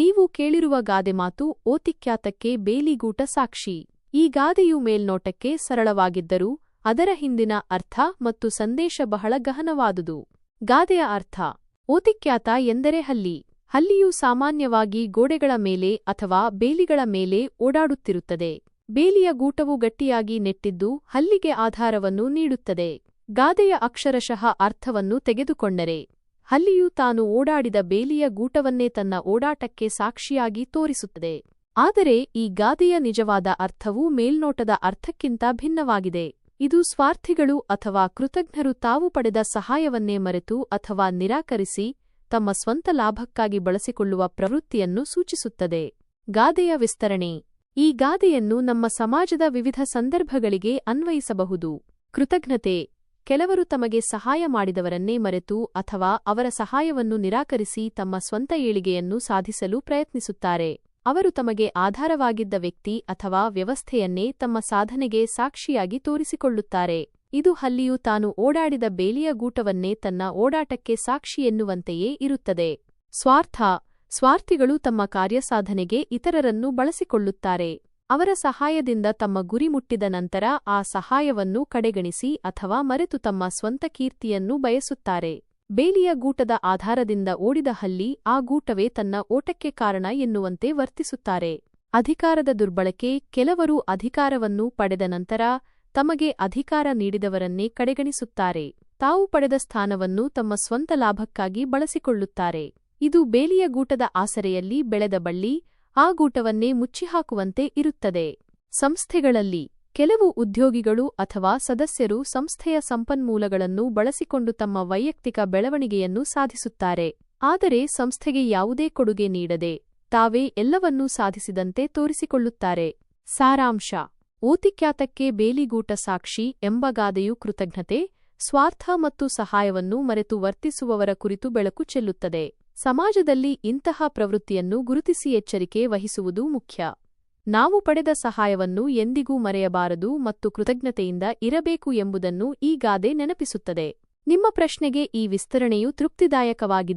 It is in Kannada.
ನೀವು ಕೇಳಿರುವ ಗಾದೆ ಮಾತು ಓತಿಖ್ಯಾತಕ್ಕೆ ಬೇಲಿಗೂಟ ಸಾಕ್ಷಿ. ಈ ಗಾದೆಯು ಮೇಲ್ನೋಟಕ್ಕೆ ಸರಳವಾಗಿದ್ದರೂ ಅದರ ಹಿಂದಿನ ಅರ್ಥ ಮತ್ತು ಸಂದೇಶ ಬಹಳ ಗಹನವಾದುದು. ಗಾದೆಯ ಅರ್ಥ, ಓತಿಖ್ಯಾತ ಎಂದರೆ ಹಲ್ಲಿ. ಹಲ್ಲಿಯು ಸಾಮಾನ್ಯವಾಗಿ ಗೋಡೆಗಳ ಮೇಲೆ ಅಥವಾ ಬೇಲಿಗಳ ಮೇಲೆ ಓಡಾಡುತ್ತಿರುತ್ತದೆ. ಬೇಲಿಯ ಗೂಟವು ಗಟ್ಟಿಯಾಗಿ ನೆಟ್ಟಿದ್ದು ಹಲ್ಲಿಗೆ ಆಧಾರವನ್ನು ನೀಡುತ್ತದೆ. ಗಾದೆಯ ಅಕ್ಷರಶಃ ಅರ್ಥವನ್ನು ತೆಗೆದುಕೊಂಡರೆ. ಹಲ್ಲಿಯು ತಾನು ಓಡಾಡಿದ ಬೇಲಿಯ ಗೂಟವನ್ನೇ ತನ್ನ ಓಡಾಟಕ್ಕೆ ಸಾಕ್ಷಿಯಾಗಿ ತೋರಿಸುತ್ತದೆ. ಆದರೆ ಈ ಗಾದೆಯ ನಿಜವಾದ ಅರ್ಥವು ಮೇಲ್ನೋಟದ ಅರ್ಥಕ್ಕಿಂತ ಭಿನ್ನವಾಗಿದೆ. ಇದು ಸ್ವಾರ್ಥಿಗಳು ಅಥವಾ ಕೃತಜ್ಞರು ತಾವು ಪಡೆದ ಸಹಾಯವನ್ನೇ ಮರೆತು ಅಥವಾ ನಿರಾಕರಿಸಿ ತಮ್ಮ ಸ್ವಂತ ಲಾಭಕ್ಕಾಗಿ ಬಳಸಿಕೊಳ್ಳುವ ಪ್ರವೃತ್ತಿಯನ್ನು ಸೂಚಿಸುತ್ತದೆ. ಗಾದೆಯ ವಿಸ್ತರಣೆ. ಈ ಗಾದೆಯನ್ನು ನಮ್ಮ ಸಮಾಜದ ವಿವಿಧ ಸಂದರ್ಭಗಳಿಗೆ ಅನ್ವಯಿಸಬಹುದು. ಕೃತಜ್ಞತೆ. ಕೆಲವರು ತಮಗೆ ಸಹಾಯ ಮಾಡಿದವರನ್ನೇ ಮರೆತು ಅಥವಾ ಅವರ ಸಹಾಯವನ್ನು ನಿರಾಕರಿಸಿ ತಮ್ಮ ಸ್ವಂತ ಏಳಿಗೆಯನ್ನು ಸಾಧಿಸಲು ಪ್ರಯತ್ನಿಸುತ್ತಾರೆ. ಅವರು ತಮಗೆ ಆಧಾರವಾಗಿದ್ದ ವ್ಯಕ್ತಿ ಅಥವಾ ವ್ಯವಸ್ಥೆಯನ್ನೇ ತಮ್ಮ ಸಾಧನೆಗೆ ಸಾಕ್ಷಿಯಾಗಿ ತೋರಿಸಿಕೊಳ್ಳುತ್ತಾರೆ. ಇದು ಹಲ್ಲಿಯು ತಾನು ಓಡಾಡಿದ ಬೇಲಿಯ ಗೂಟವನ್ನೇ ತನ್ನ ಓಡಾಟಕ್ಕೆ ಸಾಕ್ಷಿ ಎನ್ನುವಂತೆಯೇ ಇರುತ್ತದೆ. ಸ್ವಾರ್ಥ, ಸ್ವಾರ್ಥಿಗಳು ತಮ್ಮ ಕಾರ್ಯಸಾಧನೆಗೆ ಇತರರನ್ನು ಬಳಸಿಕೊಳ್ಳುತ್ತಾರೆ. ಅವರ ಸಹಾಯದಿಂದ ತಮ್ಮ ಗುರಿ ಮುಟ್ಟಿದ ನಂತರ ಆ ಸಹಾಯವನ್ನು ಕಡೆಗಣಿಸಿ ಅಥವಾ ಮರೆತು ತಮ್ಮ ಸ್ವಂತ ಕೀರ್ತಿಯನ್ನು ಬಯಸುತ್ತಾರೆ. ಬೇಲಿಯ ಗೂಟದ ಆಧಾರದಿಂದ ಓಡಿದ ಹಲ್ಲಿ ಆ ಗೂಟವೇ ತನ್ನ ಓಟಕ್ಕೆ ಕಾರಣ ಎನ್ನುವಂತೆ ವರ್ತಿಸುತ್ತಾರೆ. ಅಧಿಕಾರದ ದುರ್ಬಳಕೆ, ಕೆಲವರು ಅಧಿಕಾರವನ್ನು ಪಡೆದ ನಂತರ ತಮಗೆ ಅಧಿಕಾರ ನೀಡಿದವರನ್ನೇ ಕಡೆಗಣಿಸುತ್ತಾರೆ. ತಾವು ಪಡೆದ ಸ್ಥಾನವನ್ನು ತಮ್ಮ ಸ್ವಂತ ಲಾಭಕ್ಕಾಗಿ ಬಳಸಿಕೊಳ್ಳುತ್ತಾರೆ. ಇದು ಬೇಲಿಯ ಗೂಟದ ಆಸರೆಯಲ್ಲಿ ಬೆಳೆದ ಬಳ್ಳಿ ಆ ಗೂಟವನ್ನೇ ಮುಚ್ಚಿಹಾಕುವಂತೆ ಇರುತ್ತದೆ. ಸಂಸ್ಥೆಗಳಲ್ಲಿ ಕೆಲವು ಉದ್ಯೋಗಿಗಳು ಅಥವಾ ಸದಸ್ಯರು ಸಂಸ್ಥೆಯ ಸಂಪನ್ಮೂಲಗಳನ್ನು ಬಳಸಿಕೊಂಡು ತಮ್ಮ ವೈಯಕ್ತಿಕ ಬೆಳವಣಿಗೆಯನ್ನು ಸಾಧಿಸುತ್ತಾರೆ. ಆದರೆ ಸಂಸ್ಥೆಗೆ ಯಾವುದೇ ಕೊಡುಗೆ ನೀಡದೆ ತಾವೇ ಎಲ್ಲವನ್ನೂ ಸಾಧಿಸಿದಂತೆ ತೋರಿಸಿಕೊಳ್ಳುತ್ತಾರೆ. ಸಾರಾಂಶ. ಓತಿಖ್ಯಾತಕ್ಕೆ ಬೇಲಿಗೂಟ ಸಾಕ್ಷಿ ಎಂಬ ಗಾದೆಯು ಕೃತಜ್ಞತೆ, ಸ್ವಾರ್ಥ ಮತ್ತು ಸಹಾಯವನ್ನು ಮರೆತು ವರ್ತಿಸುವವರ ಕುರಿತು ಬೆಳಕು ಚೆಲ್ಲುತ್ತದೆ. ಸಮಾಜದಲ್ಲಿ ಇಂತಹ ಪ್ರವೃತ್ತಿಯನ್ನು ಗುರುತಿಸಿ ಎಚ್ಚರಿಕೆ ವಹಿಸುವುದು ಮುಖ್ಯ. ನಾವು ಪಡೆದ ಸಹಾಯವನ್ನು ಎಂದಿಗೂ ಮರೆಯಬಾರದು ಮತ್ತು ಕೃತಜ್ಞತೆಯಿಂದ ಇರಬೇಕು ಎಂಬುದನ್ನು ಈ ಗಾದೆ ನೆನಪಿಸುತ್ತದೆ. ನಿಮ್ಮ ಪ್ರಶ್ನೆಗೆ ಈ ವಿಸ್ತರಣೆಯು ತೃಪ್ತಿದಾಯಕವಾಗಿದೆ.